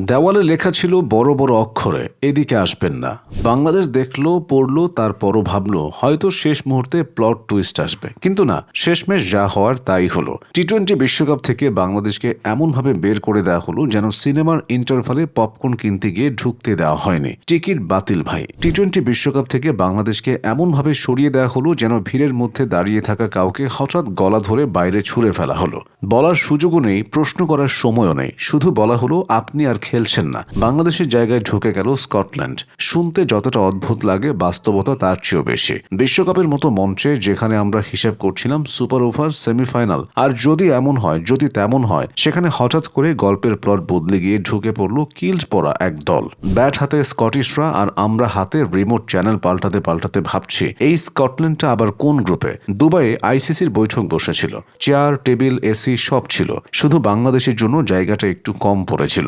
দেওয়ালে লেখা ছিল বড় বড় অক্ষরে, এদিকে আসবেন না। বাংলাদেশ দেখল, পড়ল, তারপরও ভাবলো, হয়তো শেষ মুহূর্তে প্লট টুইস্ট আসবে। কিন্তু না, শেষমেশ যা হওয়ার তাই হলো। টি টোয়েন্টি বিশ্বকাপ থেকে বাংলাদেশকে এমনভাবে বের করে দেওয়া হলো যেন সিনেমার ইন্টারভালে পপকর্ন কিনতে গিয়ে ঢুকতে দেওয়া হয়নি। টিকিট বাতিল ভাই। টি টোয়েন্টি বিশ্বকাপ থেকে বাংলাদেশকে এমনভাবে সরিয়ে দেওয়া হলো যেন ভিড়ের মধ্যে দাঁড়িয়ে থাকা কাউকে হঠাৎ গলা ধরে বাইরে ছুঁড়ে ফেলা হলো। বলার সুযোগও নেই, প্রশ্ন করার সময়ও নেই। শুধু বলা হলো, আপনি আর খেলছেন না। বাংলাদেশের জায়গায় ঢুকে গেল স্কটল্যান্ড। শুনতে যতটা অদ্ভুত লাগে, বাস্তবতা তার চেয়েও বেশি। বিশ্বকাপের মতো মঞ্চে যেখানে আমরা হিসেব করছিলাম সুপার ওভার, সেমিফাইনাল, আর যদি এমন হয়, যদি তেমন হয়, সেখানে হঠাৎ করে গল্পের প্লট বদলে গিয়ে ঢুকে পড়ল কিল্ড পরা এক দল। ব্যাট হাতে স্কটিশরা, আর আমরা হাতে রিমোট চ্যানেল পাল্টাতে পাল্টাতে ভাবছি, এই স্কটল্যান্ডটা আবার কোন গ্রুপে? দুবাইয়ে আইসিসির বৈঠক বসেছিল। চেয়ার, টেবিল, এসি সব ছিল। শুধু বাংলাদেশের জন্য জায়গাটা একটু কম পড়েছিল।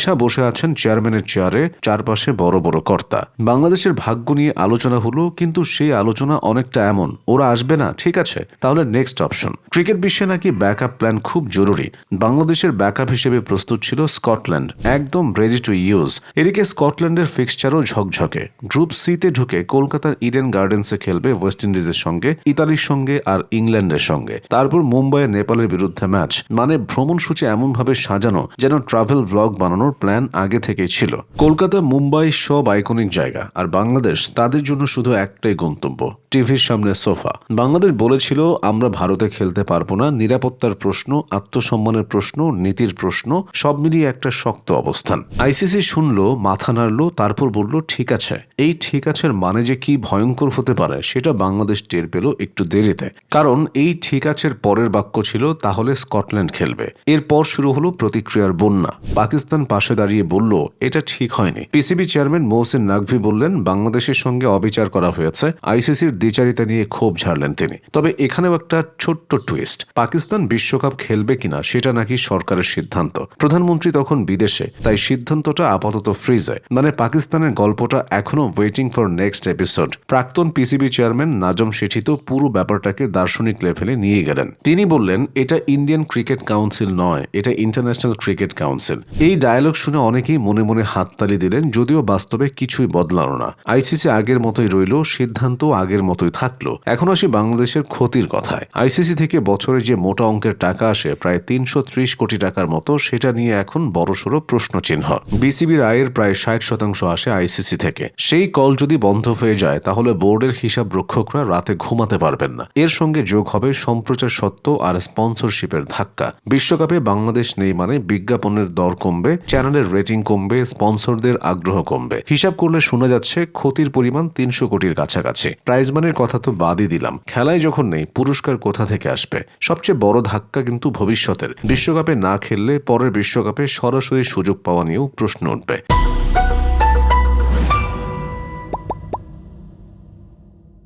জয়শা বসে আছেন চেয়ারম্যানের চেয়ারে, চারপাশে বড় বড় কর্তা। বাংলাদেশের ভাগ্য নিয়ে আলোচনা হলো, কিন্তু সেই আলোচনা অনেকটা এমন, ওরা আসবে না, ঠিক আছে, তাহলে নেক্সট অপশন ক্রিকেট বিশ্বে নাকি ব্যাকআপ প্ল্যান খুব জরুরি। বাংলাদেশের ব্যাকআপ হিসেবে প্রস্তুত ছিল স্কটল্যান্ড, একদম রেডি টু ইউজ এদিকে স্কটল্যান্ডের ফিক্সচারও ঝকঝকে। গ্রুপ সিতে ঢুকে কলকাতার ইডেন গার্ডেন্সে খেলবে ওয়েস্ট ইন্ডিজের সঙ্গে, ইতালির সঙ্গে আর ইংল্যান্ডের সঙ্গে। তারপর মুম্বাইয়ে নেপালের বিরুদ্ধে ম্যাচ মানে ভ্রমণসূচি এমনভাবে সাজানো, যেন ট্রাভেল ব্লগ বানানোর প্ল্যান আগে থেকেই ছিল। কলকাতা, মুম্বাই সব আইকনিক জায়গা, আর বাংলাদেশ তাদের জন্য শুধু একটাই গন্তব্য। টিভির সামনে সোফা। বাংলাদেশ বলেছিল, আমরা ভারতে খেলতে পারব না। নিরাপত্তার প্রশ্ন, আত্মসম্মানের প্রশ্ন, নীতির প্রশ্ন, সব মিলিয়ে একটা শক্ত অবস্থান। আইসিসি শুনলো, মাথা নাড়লো, তারপর বলল, ঠিক আছে। এই ঠিক আছের মানে যে কি ভয়ঙ্কর হতে পারে, সেটা বাংলাদেশ টের পেল একটু দেরিতে। কারণ এই ঠিক আছের পরের বাক্য ছিল, তাহলে স্কটল্যান্ড খেলবে। এরপর শুরু হলো প্রতিক্রিয়ার বন্যা। পাকিস্তান পাশে দাঁড়িয়ে বলল, এটা ঠিক হয়নি। পিসিবি চেয়ারম্যান মৌসিন নাকভি বললেন, বাংলাদেশের সঙ্গে অবিচার করা হয়েছে। আইসিসির দ্বিচারিতা নিয়ে ক্ষোভ ঝাড়লেন তিনি। তবে এখানেও একটা ছোট্ট টুইস্ট পাকিস্তান বিশ্বকাপ খেলবে কিনা সেটা নাকি সরকারের সিদ্ধান্ত। প্রধানমন্ত্রী তখন বিদেশে, তাই সিদ্ধান্তটা আপাতত ফ্রিজে মানে পাকিস্তানের গল্পটা এখনও ওয়েটিং ফর নেক্সট এপিসোড প্রাক্তন পিসিবি চেয়ারম্যান নাজম শেঠি তো পুরো ব্যাপারটাকে দার্শনিক লেভেলে নিয়ে গেলেন। তিনি বললেন, এটা ইন্ডিয়ান ক্রিকেট কাউন্সিল নয়, এটা ইন্টারন্যাশনাল ক্রিকেট কাউন্সিল এই ডায়ালগ শুনে অনেকেই মনে মনে হাততালি দিলেন, যদিও বাস্তবে কিছুই বদলানো না। আইসিসি আগের মতোই রইল সিদ্ধান্ত আগের মতোই থাকল। এখন আসি বাংলাদেশের ক্ষতির কথায়। আইসিসি থেকে বছরে যে মোটা অঙ্কের টাকা আসে, প্রায় তিনশো ত্রিশ কোটি টাকার মতো, সেটা নিয়ে এখন বড়সড় প্রশ্নচিহ্ন। বিসিবির আয়ের প্রায় ষাট শতাংশ আসে আইসিসি থেকে। সেই কল যদি বন্ধ হয়ে যায়, তাহলে বোর্ডের হিসাব রক্ষকরা রাতে ঘুমাতে পারবেন না। এর সঙ্গে যোগ হবে সম্প্রচার সত্ত্ব আর স্পন্সরশিপের ধাক্কা। বিশ্বকাপে বাংলাদেশ নেই মানে বিজ্ঞাপনের দর কমবে, চ্যানেলের রেটিং কমবে, স্পন্সরদের আগ্রহ কমবে। হিসাব করলে শোনা যাচ্ছে, ক্ষতির পরিমাণ তিনশো কোটির কাছাকাছি। প্রাইজ মানির কথা তো বাদই দিলাম। খেলায় যখন নেই, পুরস্কার কোথা থেকে আসবে? সবচেয়ে বড় ধাক্কা কিন্তু ভবিষ্যতের। বিশ্বকাপে না খেললে পরের বিশ্বকাপে সরাসরি সুযোগ পাওয়া নিয়েও প্রশ্ন উঠবে।